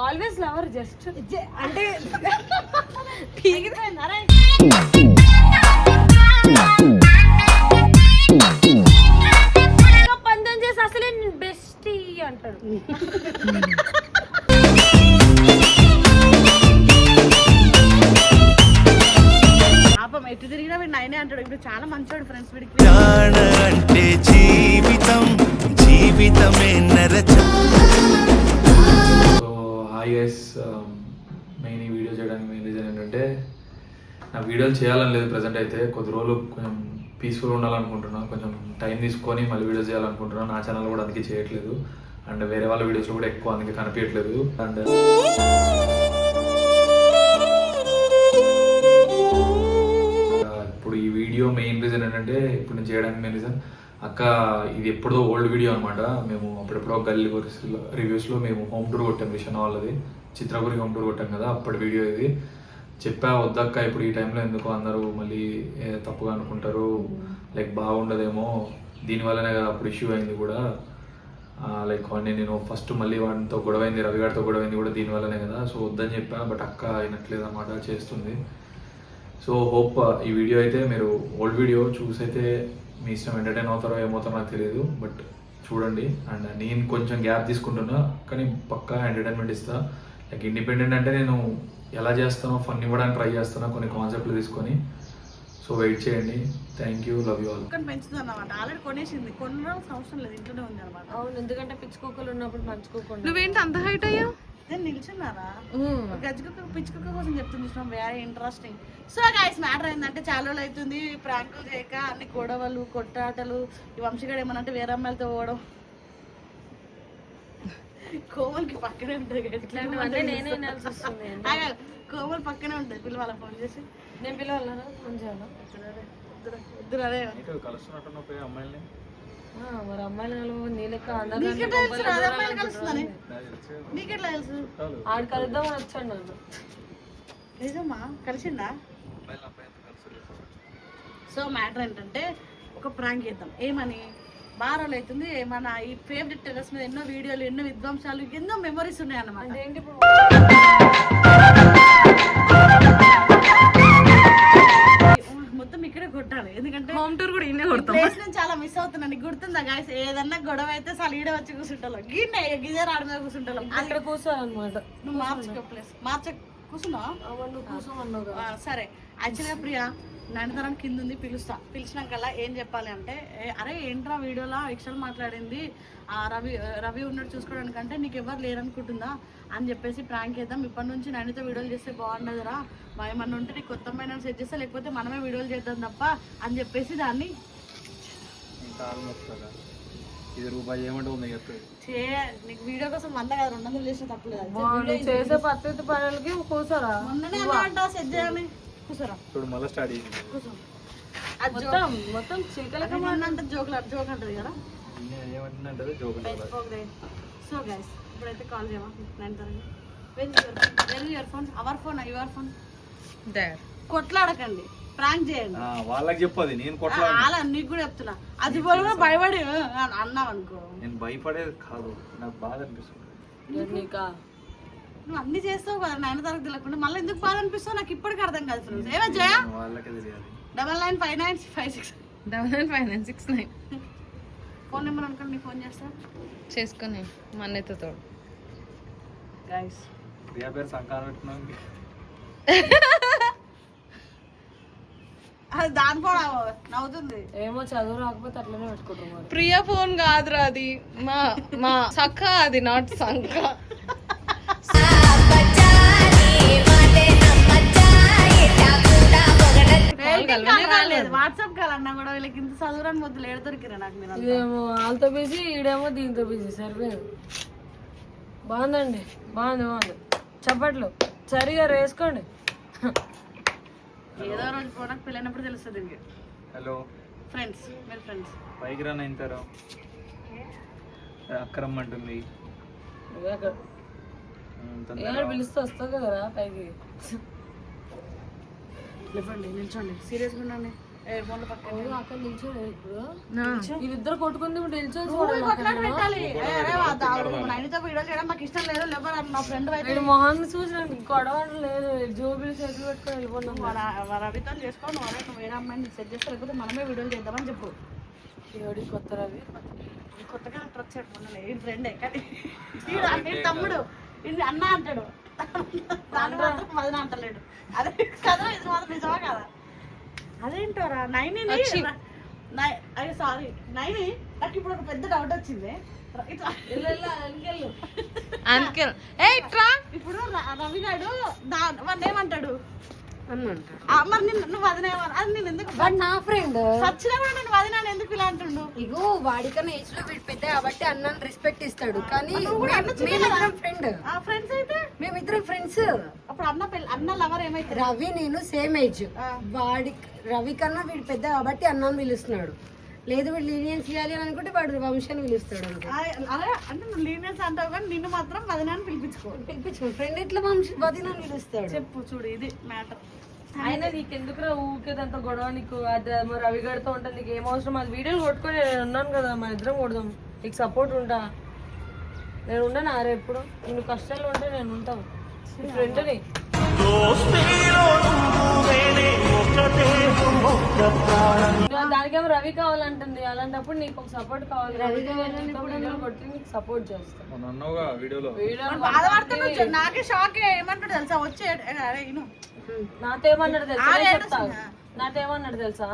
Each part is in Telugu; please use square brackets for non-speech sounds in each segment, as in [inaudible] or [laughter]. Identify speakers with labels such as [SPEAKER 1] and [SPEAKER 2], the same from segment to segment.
[SPEAKER 1] ఆల్వేస్ లవర్ జస్ట్ అంటే [laughs]
[SPEAKER 2] వీడియోలు చేయాలని లేదు ప్రజెంట్ అయితే. కొద్ది రోజులు కొంచెం పీస్ఫుల్ ఉండాలనుకుంటున్నాను కొంచెం టైం తీసుకొని మళ్ళీ వీడియోస్ చేయాలనుకుంటున్నాను నా ఛానల్ కూడా అందుకే చేయట్లేదు. అండ్ వేరే వాళ్ళ వీడియోస్లో కూడా ఎక్కువ అందుకే కనిపించట్లేదు. అండ్ ఇప్పుడు ఈ వీడియో మెయిన్ రీజన్ ఏంటంటే ఇప్పుడు నేను చేయడానికి మెయిన్ రీజన్ అక్క ఇది ఎప్పుడో ఓల్డ్ వీడియో అనమాట మేము అప్పుడెప్పుడో గల్లీ రివ్యూస్లో మేము హోమ్ టూర్ కొట్టాం మిషన్ వాళ్ళది చిత్రపురి హోమ్ టూర్ కొట్టాం కదా అప్పటి వీడియో ఇది. చెప్పా వద్దక్క ఇప్పుడు ఈ టైంలో ఎందుకు అందరూ మళ్ళీ తప్పుగా అనుకుంటారు? లైక్ బాగుండదేమో. దీనివల్లనే కదా అప్పుడు ఇష్యూ అయింది కూడా. లైక్ వాడిని నేను ఫస్ట్ మళ్ళీ వాడితో గొడవైంది రవి గారితో గొడవైంది కూడా దీనివల్లనే కదా. సో వద్దని చెప్పా బట్ అక్క అయినట్లేదు అన్నమాట చేస్తుంది. సో హోప్ ఈ వీడియో అయితే మీరు ఓల్డ్ వీడియో చూసైతే మీ ఇష్టం ఎంటర్టైన్ అవుతారో ఏమవుతారో నాకు తెలియదు బట్ చూడండి. అండ్ నేను కొంచెం గ్యాప్ తీసుకుంటున్నా కానీ పక్కా ఎంటర్టైన్మెంట్ ఇస్తా. లైక్ ఇండిపెండెంట్ అంటే నేను ఎలా చేస్తానో ఫన్ ఇవ్వడానికి ట్రై చేస్తానో కొన్ని కాన్సెప్ట్లు తీసుకొని. సో వెయిట్ చేయండి. Thank you love you all
[SPEAKER 3] కుక్కని పెంచుతుంది అన్నమాట. ఆల్రెడీ కొనేసింది. కొనడానికి అవసరం లేదు. ఇంట్లోనే ఉంది అనమాట
[SPEAKER 1] అవును ఎందుకంటే పిచ్చుకోకలు ఉన్నప్పుడు మంచుకోకుండా
[SPEAKER 4] నువ్వేంటి అంత హైట్ అయ్యావు?
[SPEAKER 3] నేను నిల్చున్నారా గజ్జి కుక్క పిచ్చి కుక్క కోసం చెప్తుంది చూసినాం very interesting so guys matter ఏంటంటే చాలా రోజులు అవుతుంది. ప్రాంకులు చేయక అన్ని గొడవలు కొట్టాటలు ఈ వంశీగాడు ఏమన్నా అంటే వేరే అమ్మాయిలతో పోవడం. కోమల్కి పక్కనే ఉంటుంది.
[SPEAKER 1] ఇట్లాంటివన్నీ నేనే వినాల్సి వస్తుంది
[SPEAKER 3] కోమల్ పక్కనే ఉంటుంది పిల్లలు వాళ్ళ ఫోన్ చేసి.
[SPEAKER 1] నేను పిలవాలనా ఫోన్ చేయాలా? మరి అమ్మాయిలు కలవ నీ లెక్క
[SPEAKER 3] నీకెట్లా తెలుసు
[SPEAKER 1] ఆడు కలుద్దామని వచ్చాడు నన్ను.
[SPEAKER 3] నిజమా? కలిసిందా? సో మ్యాటర్ ఏంటంటే ఒక ప్రాంక్ చేద్దాం. ఏమని? బారోలు అవుతుంది మన ఈ ఫేవరెట్ టెరస్ మీద ఎన్నో వీడియోలు ఎన్నో విధ్వంసాలు ఎన్నో మెమరీస్ ఉన్నాయి అన్నమాట
[SPEAKER 1] అంటే ఏంటి ఇప్పుడు?
[SPEAKER 3] మొత్తం ఇక్కడే కొట్టాలి. ఎందుకంటే
[SPEAKER 4] హోమ్ టూర్ కూడా ఇన్నే కొడతాం.
[SPEAKER 3] ప్లేస్ నేను చాలా మిస్ అవుతున్నాను గుర్తుందా గాయస్ ఏదన్నా గొడవ అయితే అసలు ఈడ వచ్చి కూర్చుంటాం గిన్నె గిజే రాడు మీద కూర్చుంటాం
[SPEAKER 1] అక్కడ కూర్చోాలన్నమాట
[SPEAKER 3] నువ్వు మార్చుకో ప్లేస్ మార్చ కూర్చున్నావా? సరే. యాక్చువల్గా ప్రియా నయనతరం కింద ఉంది పిలుస్తా. పిలిచినాకల్లా ఏం చెప్పాలి అంటే "ఏ, అరే ఏంట్రా వీడియోలో? విక్షలు మాట్లాడింది. ఆ రవి రవి ఉన్నట్టు చూసుకోవడానికంటే నీకు ఎవరు లేరనుకుంటుందా? అని చెప్పేసి ప్రాంక్ చేద్దాం. ఇప్పటి నుంచి నయనతో వీడియోలు చేస్తే బాగుండదురా. మా ఏమన్నా ఉంటే నీకు కొత్త అమ్మాయిని సెట్ చేస్తా లేకపోతే మనమే వీడియోలు చేద్దాం తప్ప అని చెప్పేసి దాన్ని
[SPEAKER 2] ఇది రూపాయి ఏమంటే ఉంది చెప్తే
[SPEAKER 3] చే నీకు వీడియో కోసం వంద కాదు రెండు వందలు చేస్తే తప్పలేదు
[SPEAKER 1] బా, నువ్వు చేసే పద్ధతి పనులకి కూర్చోరా
[SPEAKER 3] మొన్ననే సెట్ చేయాలి.
[SPEAKER 2] ఇప్పుడు మళ్ళీ స్టార్ట్
[SPEAKER 3] అది
[SPEAKER 1] మొత్తం మొత్తం
[SPEAKER 3] జోకులు జోక్ అంటది కదా?
[SPEAKER 2] ఏమంటుందంటే జోక్
[SPEAKER 3] సో గైస్ ఇప్పుడైతే కాల్ చేయమా? నైన్ తరగతి very your phone our phone your phone కొట్లాడకండి. Prank చేయండి.
[SPEAKER 2] వాళ్ళకి చెప్పదు నేను
[SPEAKER 3] ఆ, అలా నీకు కూడా చెప్తున్నా. అది కూడా భయపడి అన్నావు అనుకో
[SPEAKER 2] నేను భయపడేది కాదు. నాకు బాధ అనిపిస్తుంది.
[SPEAKER 1] నీకా
[SPEAKER 3] నువ్వు అన్ని చేస్తావు కదా నైన్ తరగతి తెలియకుండా మళ్ళీ ఎందుకు బాధ అనిపిస్తావు నాకు ఇప్పటికి అర్థం కాదు ఫ్రెండ్స్ ఏమో జయ?
[SPEAKER 2] వాళ్ళకే తెలియాలి.
[SPEAKER 3] Double nine five nine five six.
[SPEAKER 4] Double nine five nine six nine.
[SPEAKER 3] Phone number అనుకోండి నీ ఫోన్ చేస్తా.
[SPEAKER 4] చేసుకొని మా అన్నయ్యతో తోడు.
[SPEAKER 3] గైస్
[SPEAKER 2] ప్రియా పేరు సంకారం
[SPEAKER 3] అది దాని కూడా నవ్వుతుంది.
[SPEAKER 1] ఏమో చదువు రాకపోతే అట్లనే పెట్టుకుంటాం మరి.
[SPEAKER 4] ప్రియ ఫోన్ కాదురా అది. మా మా సఖ అది నాట్ సంఖ
[SPEAKER 3] రాలేదు వాట్సాప్ కాల్ అన్నా కూడా వీళ్ళకి ఇంత చదువురాని మొదలు ఏడు దొరికిరా నాకు మీరు
[SPEAKER 1] ఇదేమో వాళ్ళతో బిజీ ఈడేమో దీంతో బిజీ. సరిపోయింది బాగుందండి. బాగుంది బాగుంది. చప్పట్లు. సరిగా వేసుకోండి
[SPEAKER 3] ఏదో రోజు ప్రోడక్ట్ పెళ్ళైనప్పుడు తెలుస్తుంది ఇంక.
[SPEAKER 5] హలో
[SPEAKER 3] ఫ్రెండ్స్ మీరు ఫ్రెండ్స్
[SPEAKER 5] పైకి రాని ఇంటారు అక్కరమ్మ అంటుంది
[SPEAKER 1] పిలిస్తే వస్తావు కదరా పైకి.
[SPEAKER 3] లేవండి నిల్చోండి. సీరియస్గా ఏ ఫోన్లో పక్కన
[SPEAKER 1] అక్కడ నిల్చోడు. ఇప్పుడు వీళ్ళిద్దరు కొట్టుకుంది ఇప్పుడు నిల్చొని
[SPEAKER 3] నువ్వు కొట్లాట పెట్టాలి. ఏ, అరే వా, దా- నైనితో వీడియో చేయడం నాకు ఇష్టం లేదు లేవరు? నా ఫ్రెండ్ అయితే
[SPEAKER 1] వీడు మొహాన్ని చూసినాడు గొడవ లేదు జోబులు చేతులు పెట్టుకొని వెళ్ళిపోతున్నాం
[SPEAKER 3] మన రవితో చేసుకో నువ్వు అరే నువ్వు వేరే అమ్మాయిని సెట్ చేస్తే లేకపోతే మనమే వీడియోలు చేద్దామని చెప్పు.
[SPEAKER 1] ఎవడి కొత్త రవి?
[SPEAKER 3] కొత్తగా అట్లా వచ్చాడు మొన్న ఈ ఫ్రెండే అన్న తమ్ముడు. ఇది అన్న అంటాడు. దాని మాత్రం వదిన అంటలేడు. అదే కదా ఇది అదేంటోరా? నైని అయ్యో సారీ. నైని నాకు ఇప్పుడు ఒక పెద్ద డౌట్ వచ్చింది.
[SPEAKER 4] అందుకే [laughs]
[SPEAKER 3] ఇప్పుడు రవి గారు వాడిని ఏమంటాడు? మరి నిన్ను నువ్వు వదిన ఏమన్నా- అది నేను ఎందుకు
[SPEAKER 6] వాడు నా ఫ్రెండ్
[SPEAKER 3] సచ్చినా కూడా నేను వదిన అని ఎందుకు ఇలా అంటుండు?
[SPEAKER 6] ఇగో వాడికన్నా ఏజ్లో వీడు పెద్ద కాబట్టి అన్నని రెస్పెక్ట్ ఇస్తాడు. కానీ మేమిద్దరం ఫ్రెండ్
[SPEAKER 3] ఆ ఫ్రెండ్స్ అయితే?
[SPEAKER 6] మేమిద్దరం ఫ్రెండ్స్
[SPEAKER 3] అప్పుడు అన్న పెళ్ళి అన్న లవర్ ఏమైతే
[SPEAKER 6] రవి నేను సేమ్ ఏజ్. వాడి రవి కన్నా వీడు పెద్ద కాబట్టి అన్నని పిలుస్తున్నాడు. లేదు వీడు లీనియన్స్ చేయాలి అని అనుకుంటే వాడు వంశాన్ని పిలుస్తాడు అంతే.
[SPEAKER 3] అదే అంటే నువ్వు లీనియన్స్ అంటావు కానీ నిన్ను మాత్రం వదిన అని పిలిపించుకో.
[SPEAKER 6] పిలిపించుకో. ఫ్రెండ్ ఎట్లా వంశ వదినని పిలుస్తాడు.
[SPEAKER 3] చెప్పు చూడు ఇది మ్యాటర్
[SPEAKER 1] అయినా నీకు ఎందుకురా ఊకేదంత గొడవ నీకు? అది మరి రవి గడితో ఉంటుంది నీకు ఏం అవసరం? అది వీడియోలు కొట్టుకొని నేను ఉన్నాను కదా మన ఇద్దరం కొడదాం. నీకు సపోర్ట్ ఉంటా? నేను ఉండను? ఆరే ఎప్పుడు? నేను కష్టాలు ఉంటే నేను ఉంటాను ఫ్రెండ్ని దానికేమో రవి కావాలంటుంది. అలాంటప్పుడు నీకు ఒక సపోర్ట్ కావాలి రవి కొట్టి నీకు సపోర్ట్ చేస్తాను
[SPEAKER 5] మొన్న అన్నావుగా వీడియోలో.
[SPEAKER 1] వీడియో
[SPEAKER 3] బాధపడుతున్నాడు నాకే షాక్ ఏమంటాడు తెలుసా? వచ్చే
[SPEAKER 1] నాతో ఏమన్నాడు తెలుసా? నాతో ఏమన్నాడు తెలుసా?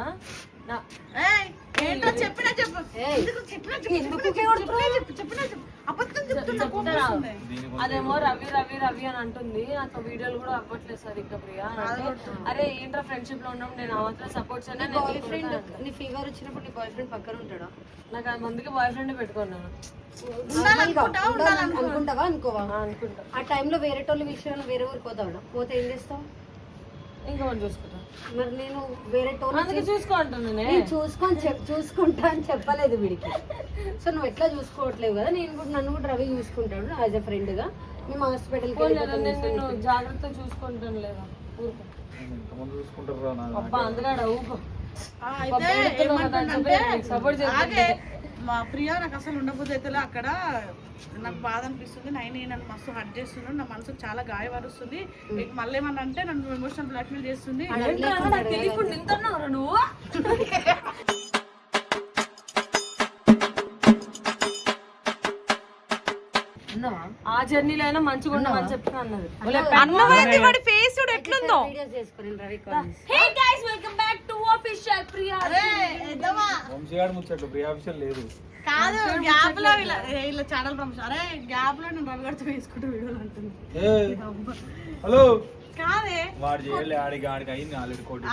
[SPEAKER 3] ఏంటో చెప్పినా చెప్పు. ఎందుకు చెప్పినా చెప్పు చెప్పినా చెప్పు చెప్పినా చెప్పు. అబద్ధం చెప్తున్నా కోపం వస్తుంది.
[SPEAKER 1] అదేమో రవి రవి రవి అని అంటుంది. నాతో వీడియోలు కూడా అవ్వట్లేదు సరిగ్గా ప్రియా అని అంటే, అరే ఏంట్రా ఫ్రెండ్షిప్లో ఉన్నాం నేను ఆ మాత్రం సపోర్ట్ చేయను
[SPEAKER 6] బాయ్ ఫ్రెండ్ నీ ఫీవర్ వచ్చినప్పుడు నీ బాయ్ ఫ్రెండ్ పక్కన ఉంటాడా?
[SPEAKER 1] నాకు అది మందికి బాయ్ ఫ్రెండ్ పెట్టుకున్నాను
[SPEAKER 6] అనుకుంటావా అనుకోవా?
[SPEAKER 1] ఆ, అనుకుంటా.
[SPEAKER 6] ఆ టైంలో వేరే టోళ్ళ విషయంలో వేరే ఊరికి పోతాడు పోతే ఏం చేస్తావు?
[SPEAKER 1] ఇంకోటి చూసుకుంటా.
[SPEAKER 6] మరి నేను వేరే టోన్
[SPEAKER 1] అందుకే చూసుకో అంటున్నానే
[SPEAKER 6] నేను చూసుకొని చెప్ చూసుకుంటా అని చెప్పలేదు వీడికి. సో నువ్వు ఎట్లా చూసుకోవట్లేవు కదా? నేను కూడా నన్ను కూడా రవి చూసుకుంటాడు యాజ్ ఎ ఫ్రెండ్గా. మేము హాస్పిటల్కి
[SPEAKER 1] పోనీ, నేను నిన్ను. జాగ్రత్త చూసుకుంటాను లేదా
[SPEAKER 5] చూసుకుంటారు
[SPEAKER 3] మా ప్రియ నాకు అసలు ఉండబోతే అయితే అక్కడ నాకు బాధ అనిపిస్తుంది. నైన్ నన్ను మస్తు హర్ట్ చేస్తున్నాడు నా మనసుకు చాలా గాయపరుస్తుంది మీకు మళ్ళీ ఏమన్నా అంటే నన్ను ఎమోషనల్ బ్లాక్మెయిల్ చేస్తుంది.
[SPEAKER 1] నువ్వు? ఆ జర్నీలో అయినా మంచిగా ఉండమని చెప్పిన అన్నది.
[SPEAKER 4] ఫేస్ ఎట్లుందో
[SPEAKER 6] వీడియోస్ చేసుకుని Ravi call
[SPEAKER 1] hey guys welcome official Priya
[SPEAKER 5] వంశీగాడు ముచ్చట్లు ప్రియాఫిషల్ లేదు.
[SPEAKER 3] కాదు గ్యాప్లో ఇలా ఇలా ఛానల్ ప్రమోషన్ అరే గ్యాప్లో నేను రవి గారితో వేసుకుంటూ వీడియోలు అంటుంది
[SPEAKER 5] హలో?
[SPEAKER 3] కాదే?
[SPEAKER 5] వాడు చేయలే ఆడికి ఆడికి అయింది ఆల్రెడీ కోటి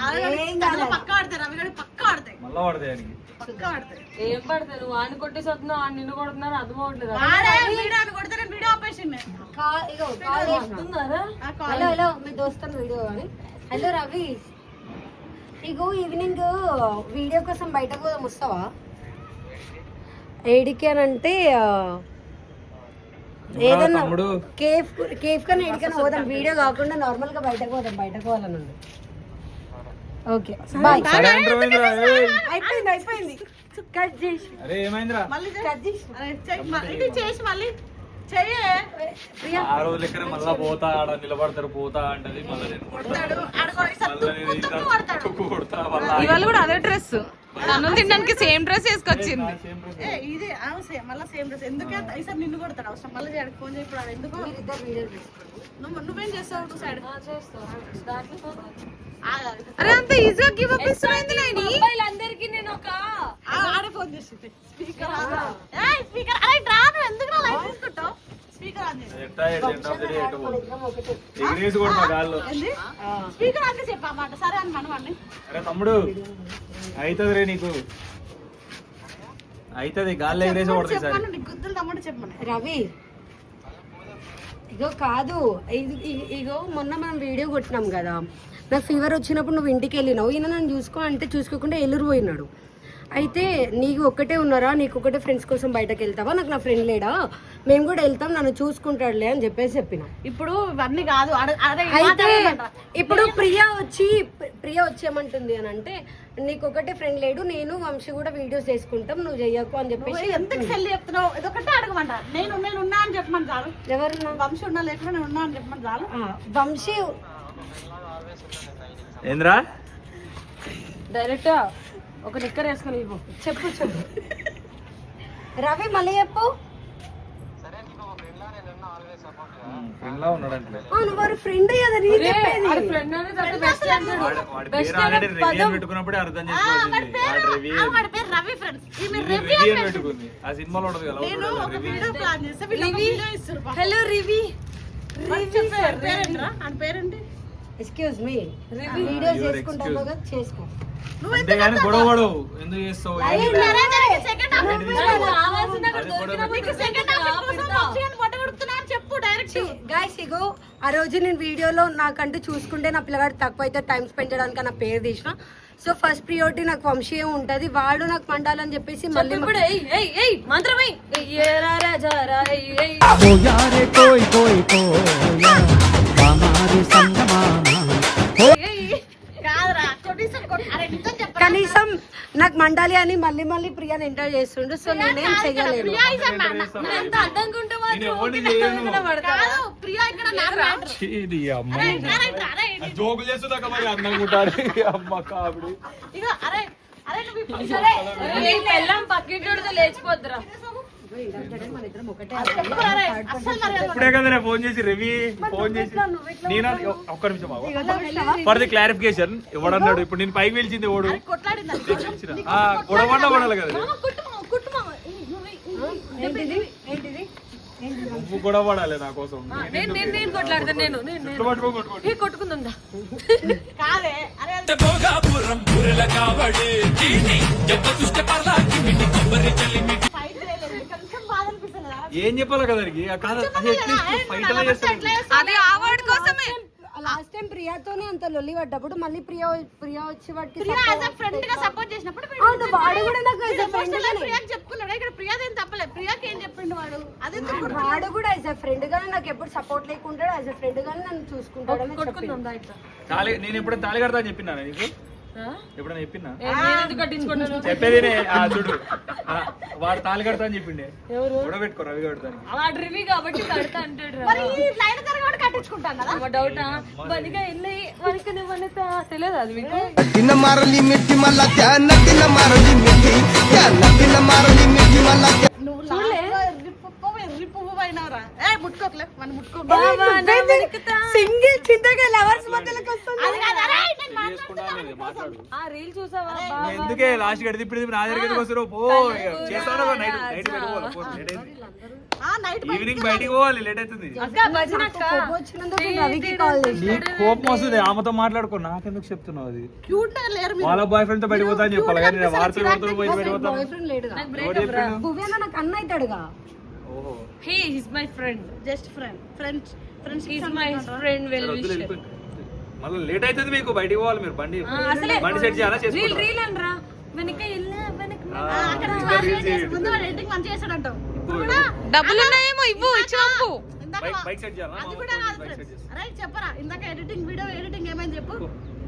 [SPEAKER 3] పక్క ఆడతాయి రవి గారి పక్క ఆడతాయి.
[SPEAKER 5] మళ్ళా పడతాయి ఆయనకి.
[SPEAKER 3] పక్క ఆడతాయి.
[SPEAKER 1] ఏం పడతాయి? నువ్వు ఆయన కొట్టేసి వస్తున్నావు ఆయన నిన్ను కొడుతున్నారు అర్థం అవ్వట్లేదు
[SPEAKER 3] ఆడే వీడియో అని కొడితే నేను వీడియో ఆ కాల్
[SPEAKER 6] హలో హలో మీ దోస్తున్న వీడియో హలో రవి. ఇగో ఈవినింగ్ వీడియో కోసం బయటకు పోదాం వస్తావా? ఏడికి అని అంటే ఏదన్నా కేఫ్ కేఫ్ కన్నా ఏడికన్నా పోదాం. వీడియో కాకుండా నార్మల్గా బయటకు పోదాం బయటకు పోవాలని ఓకే బాయ్. అయిపోయింది అయిపోయింది. కట్ చేసి. కట్ చేసి.
[SPEAKER 3] మళ్ళీ.
[SPEAKER 5] ఆ రోజు లెక్కనే మళ్ళా పోతా ఆడ నిలబడతారు పోతా అంటది మళ్ళీ తుక్కు కొడతా
[SPEAKER 4] ఇవాళ కూడా అదే డ్రెస్. నన్ను తినడానికి సేమ్ డ్రెస్ వేసుకొచ్చింది.
[SPEAKER 3] ఇది మళ్ళీ సేమ్ డ్రెస్. ఎందుకే ఈసారి నిన్ను కొడతాడు అవసరం. మళ్ళీ ఫోన్ ఎందుకు. నువ్వు నువ్వేం చేస్తావు సైడ్?
[SPEAKER 4] అరే అంత ఈజీగా గివ్ అప్ ఇస్తున్నాయింది లేని
[SPEAKER 1] అబ్బాయిలందరికీ నేను ఒక
[SPEAKER 3] ఆడే ఫోన్ చేసింది. స్పీకర్ స్పీకర్ అరే రా నువ్వు ఎందుకు
[SPEAKER 5] తమ్ముడు అవుతుంది రే నీకు. అవుతుంది గాల్లో ఎగిరేసి కొడుతుంది సార్
[SPEAKER 3] చెప్పమని నీకు గుద్దులు తమ్ముడు చెప్పమని.
[SPEAKER 6] రవి ఇగో కాదు ఇగో మొన్న మనం వీడియో కొట్టినాం కదా. నాకు ఫీవర్ వచ్చినప్పుడు నువ్వు ఇంటికి వెళ్ళినావు. ఈయన నన్ను చూసుకో అంటే చూసుకోకుండా ఎల్లురు పోయినాడు. అయితే నీకు ఒక్కటే ఉన్నారా? నీకు ఒకటే ఫ్రెండ్స్ కోసం బయటకు వెళ్తావా? నాకు నా ఫ్రెండ్ లేడా? మేము కూడా వెళ్తాం నన్ను చూసుకుంటాడులే అని చెప్పేసి చెప్పిన.
[SPEAKER 3] ఇప్పుడు ఇవన్నీ కాదు
[SPEAKER 6] అయితే. ఇప్పుడు ప్రియా వచ్చి ప్రియా వచ్చేమంటుంది అని అంటే నీకు ఒకటే ఫ్రెండ్ లేడు నేను వంశీ కూడా వీడియోస్ చేసుకుంటాం నువ్వు చెయ్యకు అని చెప్పేసి
[SPEAKER 3] ఎందుకు సెల్ చెప్తున్నావు? ఇదొకటే అడగమంట. నేను నేను ఉన్నా అని చెప్పమని చాలు.
[SPEAKER 6] ఎవరు
[SPEAKER 3] వంశీ ఉన్నా లేకుండా నేను ఉన్నా అని చెప్పమని చాలు.
[SPEAKER 6] వంశీ
[SPEAKER 5] ఏంద్రా?
[SPEAKER 1] డైరెక్ట్ ఒక నిక్కర్ వేసుకొని
[SPEAKER 6] చెప్పు చెప్పు. రవి మళ్ళీ చెప్పు. అవును వారు ఫ్రెండ్ కదా నీ
[SPEAKER 5] వాడు- వాడి వాడు
[SPEAKER 3] వాడి వీడియో వీడియో.
[SPEAKER 1] హలో రివి.
[SPEAKER 3] వాడు పేరేంటి
[SPEAKER 6] ఎక్స్క్యూజ్ మీ వీడియోస్ చేసుకుంటాను కదా చేసుకో.
[SPEAKER 5] అంతేగాని గొడవ పడవు. ఎందుకు చేస్తావు?
[SPEAKER 3] ఉడుకుతున్నా చెప్పు డైరెక్ట్
[SPEAKER 6] ఇగో ఆ రోజు నేను వీడియోలో నాకంటే చూసుకుంటే నా పిల్లగాడు తక్కువ అయితే టైం స్పెండ్ చేయడానికి నా పేరు తీసిన. సో ఫస్ట్ ప్రియారిటీ నాకు వంశీయం ఉంటది. వాడు నాకు మండాలని చెప్పేసి మళ్ళీ
[SPEAKER 1] ఇప్పుడు. మంత్రమై
[SPEAKER 3] కాదురా
[SPEAKER 6] కనీసం నాకు మండాలి అని మళ్ళీ మళ్ళీ ప్రియాని ఎంటర్ చేస్తుండు సో నేనేం చెయ్యలేను.
[SPEAKER 1] పక్కింటోడితో లేచిపోద్దురా.
[SPEAKER 5] ఇప్పుడే కదా ఫోన్ చేసి రవి ఫోన్ చేసి నేను ఒక్క నిమిషం. ఫర్ ది క్లారిఫికేషన్ ఎవడన్నాడు ఇప్పుడు నేను పైకి పిలిచింది ఓడు
[SPEAKER 3] కొట్లాడింది అది.
[SPEAKER 5] పిలిచిన ఆ, గొడవ పడ్డా పడాలి కదా
[SPEAKER 6] ఏంటిది? ఏంటిది?
[SPEAKER 5] నువ్వు గొడవ పడాలి నా కోసం.
[SPEAKER 1] నేను నేను
[SPEAKER 5] ఆ
[SPEAKER 1] వర్డ్ కోసమే.
[SPEAKER 6] లాస్ట్ టైం ప్రియాతోనే అంత లొల్లి పడ్డప్పుడు మళ్ళీ ప్రియా ప్రియా వచ్చి వాటికి
[SPEAKER 3] ప్రియా యాజ్ అ ఫ్రెండ్గా సపోర్ట్ చేసినప్పుడు వీడు
[SPEAKER 6] కూడా నాకు
[SPEAKER 3] చెప్పుకున్నాడు. ఇక్కడ ప్రియాది ఏం తప్పలేదు ప్రియాకి ఏం చెప్పిండు వాడు? అదే.
[SPEAKER 6] వాడు కూడా యాజ్ అ ఫ్రెండ్ గానే నాకు ఎప్పుడు సపోర్ట్ లేకుంటాడు యాజ్ అ ఫ్రెండ్ గానే నన్ను
[SPEAKER 5] తాళి నేను ఎప్పుడైనా తాళి కడతా అని చెప్పినా నీకు? ఎప్పుడైనా చెప్పినా
[SPEAKER 1] ఏ, నేను ఎందుకు కట్టించుకుంటాను?
[SPEAKER 5] చెప్పేది ఆ చూడు. ఆ, వాడు తాళి కడతా అని చెప్పిండే.
[SPEAKER 1] ఎవరు?
[SPEAKER 5] గొడవ పెట్టుకో రవి కడతాను
[SPEAKER 1] కాబట్టి కడతా అంటాడు డౌటా తెలియదు అది మీకు?
[SPEAKER 7] నటిన మారలి మిట్టి మల్ల నటిన మారలి మిట్టి నటిన మారలి మిట్టి మల్ల
[SPEAKER 3] నువ్వు లాస్ట్లో ఎర్రి పువ్వు ఎర్రి పువ్వు అయినవరా ఏ ముట్టుకోకలే మన ముట్టుకో
[SPEAKER 6] సింగిల్ చింతగా లవర్స్ మధ్యలోకి వస్తుంది
[SPEAKER 1] ఆ రీల్ చూసావా
[SPEAKER 5] ఎందుకే లాస్ట్ గడిది ఇప్పుడు నా దగ్గర ఎందుకు వస్తున్నావు పో చేస్తాను నైట్ నైట్ పెట్టుకోవాలి పో, లేట్ అయింది.
[SPEAKER 3] ఆ నైట్
[SPEAKER 5] ఈవినింగ్ బయటికి పోవాలి లేట్ అవుతుంది.
[SPEAKER 6] కోపం
[SPEAKER 5] వస్తుంది ఆమెతో మాట్లాడుకో నాకెందుకు చెప్తున్నావు అది?
[SPEAKER 3] క్యూట్ లేరు
[SPEAKER 5] వాళ్ళ బాయ్ ఫ్రెండ్తో బయటకు పోతా అని చెప్పాలి కానీ వార్తలు పోయి బయట పోతాను
[SPEAKER 6] నాకు అన్న అవుతాడుగా
[SPEAKER 1] hey he's my friend
[SPEAKER 3] just friend friends friends
[SPEAKER 1] he's my friend well
[SPEAKER 5] వెళ్ళిపోయింది. మళ్ళీ లేట్ అవుతుంది మీకు బయటికి పోవాలి మీరు బండి
[SPEAKER 1] అసలే
[SPEAKER 5] బండి సెట్ చేయాలా
[SPEAKER 1] రీల్? రీల్ అనరా. వెనక వెళ్ళా వెనక
[SPEAKER 5] ఆ,
[SPEAKER 3] అక్కడ. ముందు వాడు ఎడిటింగ్ మంచిగా చేస్తాడంటావు
[SPEAKER 4] డబ్బులు ఉన్నాయేమో ఇవ్వు. ఇచ్చి పంపు.
[SPEAKER 5] బైక్ సెట్ చేయాలా?
[SPEAKER 3] అది కూడా కాదు ఫ్రెండ్స్. అరే చెప్పరా? ఇందాక ఎడిటింగ్ వీడియో ఎడిటింగ్ ఏమైంది చెప్పు?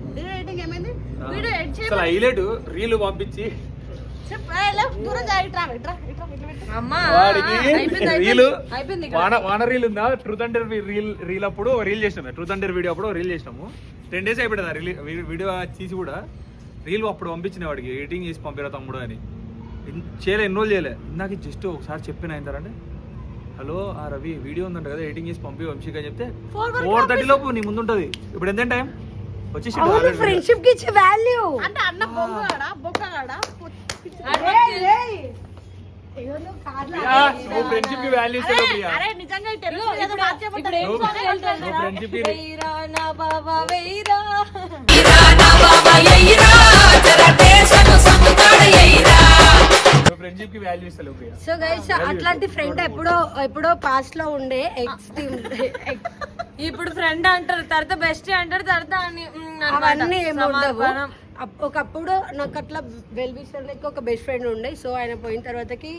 [SPEAKER 3] వీడియో ఎడిటింగ్ ఏమైంది? వీడియో ఎడిట్ చేయ
[SPEAKER 5] అసలు హైలైట్ రీల్ పంపించి వాన వాన రీల్ ఉందా? ట్రూత్ అండర్ రీల్ రీల్ అప్పుడు రీల్ చేసినాము ట్రూత్ అండర్ వీడియో అప్పుడు రీల్ చేసినాము. టెన్ డేస్ అయిపోయింది రీల్ వీడియో తీసి కూడా. రీల్ అప్పుడు పంపించిన వాడికి ఎడిటింగ్ చేసి పంపిరా తమ్ముడు అని. చేయలే ఎన్ని రోజులు చేయలే. ఇందాక జస్ట్ ఒకసారి చెప్పిన ఆయన హలో ఆ రవి వీడియో ఉందంట కదా ఎడిటింగ్ చేసి పంపి వంశీకి అని చెప్తే ఫోర్ థర్టీ లోపు నీ ముందు ఉంటుంది. ఇప్పుడు ఎంత టైం వచ్చేసి
[SPEAKER 6] ఫ్రెండ్షిప్కి ఇచ్చే వాల్యూ
[SPEAKER 3] అంటే అన్న బొంగగాడా బొక్కగాడా
[SPEAKER 5] ఫ్రెండ్షిప్కి వాల్యూ ఫ్రెండ్షిప్
[SPEAKER 6] సో గైస్ అట్లాంటి ఫ్రెండ్ ఎప్పుడో ఎప్పుడో పాస్ట్లో ఉండే ఎక్స్
[SPEAKER 1] ఇప్పుడు ఫ్రెండ్ అంటారు తర్వాత బెస్ట్ అంటారు తర్వాత.
[SPEAKER 6] అవన్నీ ఏమి ఒకప్పుడు నాకు అట్లా వెల్ విషర్ లెక్క ఒక బెస్ట్ ఫ్రెండ్ ఉండే. సో ఆయన పోయిన తర్వాతకి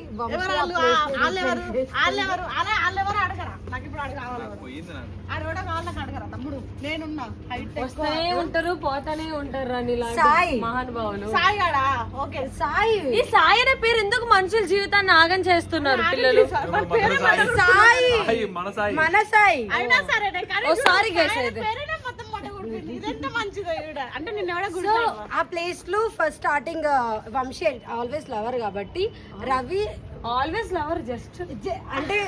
[SPEAKER 1] వస్తూనే ఉంటారు పోతానే ఉంటారు అని
[SPEAKER 6] సాయి.
[SPEAKER 1] మహానుభావులు.
[SPEAKER 3] సాయి గాడా? ఓకే.
[SPEAKER 6] సాయి.
[SPEAKER 1] ఈ సాయి అనే పేరు ఎందుకు మనుషుల జీవితాన్ని ఆగం చేస్తున్నారు పిల్లలు?
[SPEAKER 5] సాయి? మన సాయి.
[SPEAKER 6] మన సాయి.
[SPEAKER 3] అయినా సరే కానీ
[SPEAKER 1] ఓ సారీ గైస్ అయితే.
[SPEAKER 6] సో ఆ ప్లేస్లో first starting Vamshi always lover కాబట్టి రవి
[SPEAKER 1] ఆల్వేస్ లవర్ జస్ట్
[SPEAKER 6] అంటే.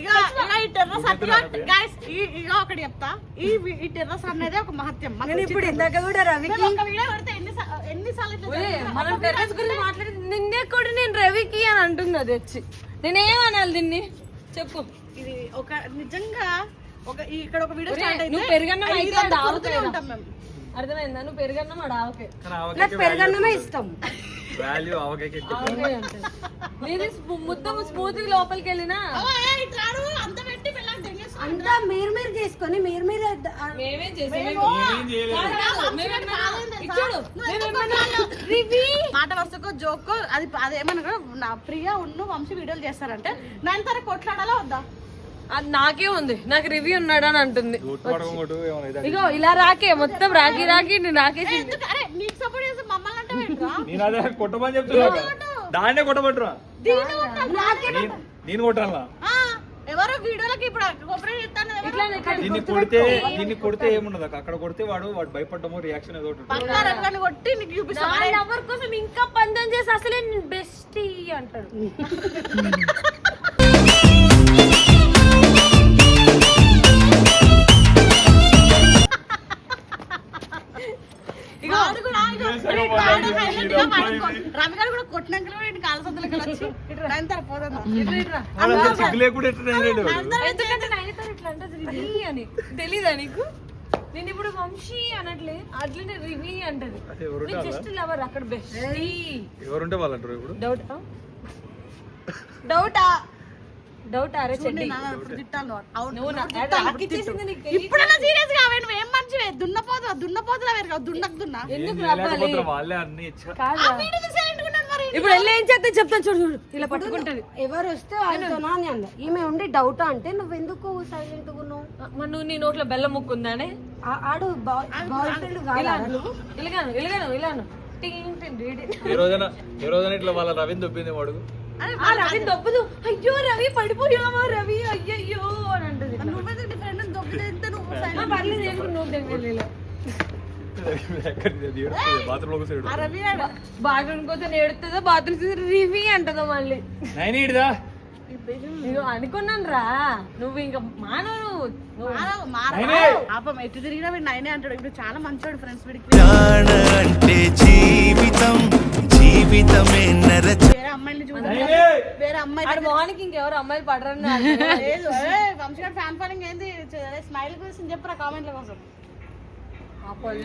[SPEAKER 3] ఇక ఈ టెర్రస్ ఒకటి చెప్తా. ఈ టెర్రస్ అనేది ఒక మహత్యం.
[SPEAKER 6] ఇప్పుడు ఇందాక కూడా రవికి
[SPEAKER 1] మనం టెర్రస్ గురించి మాట్లాడి నిన్నే కూడా నేను రవికి అని అంటుంది అది వచ్చి నేనేమనాలి దీన్ని? చెప్పు.
[SPEAKER 3] ఇది ఒక నిజంగా ఒక ఇక్కడ ఒక వీడియో స్టార్ట్
[SPEAKER 1] నువ్వు పెరుగన్నం అయితే
[SPEAKER 3] ఉంటాం మేము.
[SPEAKER 1] అర్థమైందా? నువ్వు పెరుగన్నం ఆడ ఆవకే
[SPEAKER 6] నాకు పెరగన్నమే ఇష్టం.
[SPEAKER 5] వాల్యూ ఆవకాయకి
[SPEAKER 1] ముద్ద స్మూత్ లోపలికి వెళ్ళినా?
[SPEAKER 3] అంత.
[SPEAKER 6] అంతా మీరు మీరు చేసుకొని మీరు మీరు
[SPEAKER 1] మేమేం
[SPEAKER 3] మాట వరుసకు జోక్ అది అదేమన్నా నా ప్రియ ఉన్ను వంశీ వీడియోలు చేస్తారంటే నైన్ తర కొట్లాడాలా వద్దా?
[SPEAKER 1] అది నాకే ఉంది. నాకు రివ్యూ ఉన్నాడు అని అంటుంది? ఇగో ఇలా రాకే మొత్తం రాకి రాకి నేను రాకేసి
[SPEAKER 3] ఎందుకు? అరే నీకు సపోర్ట్ చేసి మమ్మల్ని అంటే ఏంట్రా?
[SPEAKER 5] నేను అదే కొట్టమని చెప్తున్నా. దాన్నే
[SPEAKER 3] కొట్టాలి.
[SPEAKER 5] నేను- కొట్టాలా?
[SPEAKER 3] వీడియోలకి ఇప్పుడు కొబ్బరి
[SPEAKER 5] దీన్ని కొడితే దీన్ని కొడితే ఏముండదు అక్క. అక్కడ కొడితే వాడు వాడు భయపడ్డము రియాక్షన్ ఏదో ఒకటి ఉంటుంది.
[SPEAKER 3] పక్కా రకాన్ని కొట్టి నీకు చూపిస్తా
[SPEAKER 1] నా లవర్ కోసం ఇంకా పందెం చేసి అసలే బెస్ట్ అంటాడు. [laughs] ఇట్లా అంటది రివి అని. తెలీదా నీకు? నేను ఇప్పుడు వంశీ అనట్లే అట్లనే రివి అంటది? జస్ట్ లవర్ అక్కడ బెస్ట్
[SPEAKER 5] ఎవరుంటే వాళ్ళు అంటారు ఇప్పుడు?
[SPEAKER 1] డౌట్? డౌటా? [laughs] డౌట్ అరే చెడ్డి
[SPEAKER 3] ఇప్పుడు సీరియస్గా నువ్వు ఏం మంచివే. దున్నపోతులా దున్నపోతులా వేరు కాదు. దున్నకు దున్నా.
[SPEAKER 1] ఎందుకు ఇప్పుడు వెళ్ళి ఏం చేస్తే చెప్తాను చూడు చూడు. ఇలా పట్టుకుంటది.
[SPEAKER 6] ఎవరు వస్తే వాళ్ళతోనా అని అంద ఈమె ఉండి డౌట్ అంటే నువ్వు ఎందుకు సైలెంట్ ఉన్నావు?
[SPEAKER 1] మరి నువ్వు నీ నోట్లో బెల్లం ముక్కుందానే?
[SPEAKER 6] ఆ- ఆడు బాయ్ ఫ్రెండ్
[SPEAKER 1] ఇలాను టింగ్ టింగ్ డి డి.
[SPEAKER 5] ఏ రోజైనా ఏ రోజైనా ఇట్లా వాళ్ళ రవిని దొబ్బింది వాడు.
[SPEAKER 1] ఆ రవి దొబ్బదు. అయ్యో రవి పడిపోయావా రవి? అయ్యయ్యో అని అంటది. ఇట్లా.
[SPEAKER 3] నువ్వే దొబ్బితే
[SPEAKER 1] పర్లేదు నువ్వు
[SPEAKER 5] బాత్రూమ్
[SPEAKER 1] కోసం ఏడుతుందో బాత్రూమ్ రివి అంటదో మళ్ళీ అనుకున్నాను రా నువ్వు. ఇంకా మానవు.
[SPEAKER 3] పాపం ఎటు తిరిగినా వీడు నైనే అంటాడు. ఇప్పుడు చాలా మంచోడు ఫ్రెండ్స్ వీడికి.
[SPEAKER 8] అంటే జీవితం జీవితమే నరచ
[SPEAKER 3] వేరే అమ్మాయిని చూడ.
[SPEAKER 5] నైనే.
[SPEAKER 3] వేరే అమ్మాయి
[SPEAKER 1] ఆడ మొహానికి ఇంకెవరు అమ్మాయిలు పడరని.
[SPEAKER 3] లేదు. ఏ, వంశీ గారు ఫ్యాన్ ఫాలోయింగ్ ఏంది? స్మైల్ గురించి చెప్పరా కామెంట్ల కోసం.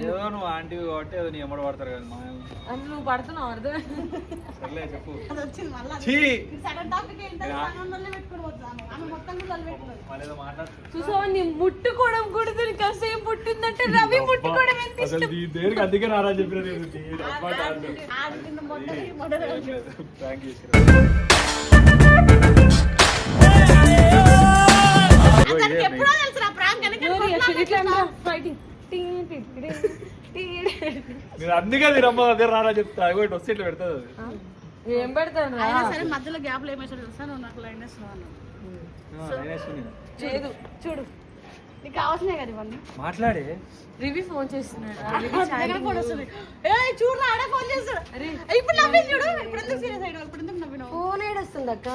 [SPEAKER 5] ఏదో నువ్వు ఆంటీ కాబట్టి ఏదో నీ ఎమ్మడి పడతారు కదా మా
[SPEAKER 1] అంటే నువ్వు పడుతున్నావు? అర్థం
[SPEAKER 5] సర్లే చెప్పు.
[SPEAKER 1] చూసావా నీ ముట్టుకోవడం కూడా నీకు అసహ్యం పుట్టిందంటే రవి ముట్టుకోవడం
[SPEAKER 5] అసలు దేనికి అందుకే రారా చెప్పిన నేను? థ్యాంక్ యూ
[SPEAKER 3] దానికి ఎప్పుడో తెలుసు నా ప్రాంక్.
[SPEAKER 1] ఇట్లా ఫైటింగ్
[SPEAKER 5] నేను అందుకే నేను అమ్మ అదే రారా చెప్తా. ఒకటి వస్తే ఇట్లా పెడతాది అది.
[SPEAKER 1] ఏం పెడతాను?
[SPEAKER 3] అయినా సరే మధ్యలో గ్యాప్లో ఏమేసాడు తెలుసా? నువ్వు నాకు లైన్.
[SPEAKER 1] లేదు చూడు.
[SPEAKER 3] నీకు కావాల్సినాయి కదా ఇవన్నీ
[SPEAKER 5] మాట్లాడే.
[SPEAKER 1] రివి ఫోన్ చేస్తున్నాడు. [laughs]
[SPEAKER 3] దగ్గర ఫోన్ వస్తుంది. ఏ చూడు ఆడే ఫోన్ చేస్తాడు ఇప్పుడు నవ్వింది చూడు. ఇప్పుడు ఎందుకు సీరియస్ అయినావు? ఇప్పుడు ఎందుకు నవ్వినావు?
[SPEAKER 6] ఫోన్ ఏడొస్తుంది అక్క.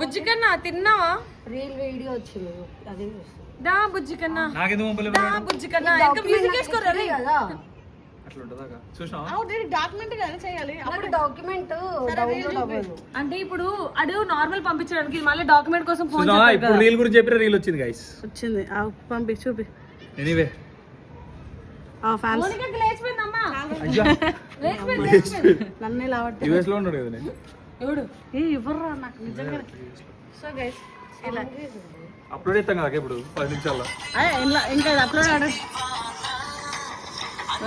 [SPEAKER 1] బుజ్జి కన్నా తిన్నావా?
[SPEAKER 6] రీల్ వీడియో వచ్చింది. అదే చూస్తుంది.
[SPEAKER 1] దా బుజ్జి కన్నా.
[SPEAKER 5] నాకెందుకు పంపలేదు
[SPEAKER 1] దా బుజ్జి కన్నా. ఇంకా మ్యూజిక్ వేసుకోరా రే.
[SPEAKER 6] కదా.
[SPEAKER 5] అట్లా ఉంటుందా చూసినావా
[SPEAKER 3] అవును డాక్యుమెంట్ కానీ చేయాలి.
[SPEAKER 6] నాకు డాక్యుమెంట్ డౌన్లోడ్ అవ్వదు.
[SPEAKER 1] అంటే ఇప్పుడు అడు నార్మల్ పంపించడానికి మళ్ళీ డాక్యుమెంట్ కోసం ఫోన్
[SPEAKER 5] ఇప్పుడు రీల్ గురించి చెప్పిన రీల్ వచ్చింది గైస్
[SPEAKER 3] వచ్చింది. ఆ, పంపి చూపి.
[SPEAKER 5] ఎనీవే
[SPEAKER 3] ఆ ఫ్యాన్స్
[SPEAKER 1] లేచిపోయిందమ్మా.
[SPEAKER 3] నన్నే లావట్టి.
[SPEAKER 5] యూఎస్లో ఉన్నాడు కదా నేను
[SPEAKER 1] ఎవడు?
[SPEAKER 3] ఏ ఇవ్వరా నాకు నిజంగా సో గైస్ ఇలా.
[SPEAKER 5] అప్లోడ్ చేస్తాం కదా ఇప్పుడు పది నిమిషాల్లో.
[SPEAKER 3] అదే ఇలా ఇంకా అప్లోడ్ ఆడ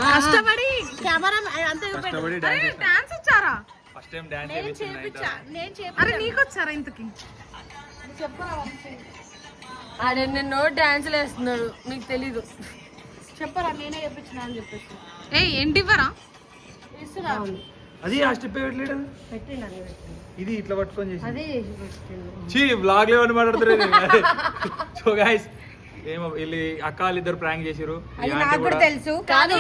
[SPEAKER 3] కష్టపడి కెమెరా అంతా చూపెట్టు.
[SPEAKER 5] కష్టపడి డాన్స్
[SPEAKER 4] డాన్స్ వచ్చారా
[SPEAKER 5] ఫస్ట్ టైం డాన్స్
[SPEAKER 3] నేను చేపించా నేను చేపి
[SPEAKER 4] అరే నీకు వచ్చారా ఇంతకి?
[SPEAKER 1] ఆడ నిన్ను డాన్స్ వేస్తున్నాడు మీకు తెలీదు.
[SPEAKER 3] చెప్పరా నేనే చెప్పించిన అని చెప్పేసి.
[SPEAKER 4] ఏ ఏంటి ఇవ్వరా
[SPEAKER 3] ఇస్తున్నా
[SPEAKER 5] అది ఆ స్టెప్ పెట్టలేడు. ఇది ఇట్లా పట్టుకొని చేసి బ్లాగ్ లేవని మాట్లాడుతున్నారు సో గాయస్ ఏమో వీళ్ళు అక్క వాళ్ళు ఇద్దరు ప్రాంక్ చేసిరు
[SPEAKER 6] అది నాకు కూడా తెలుసు.
[SPEAKER 1] కాదు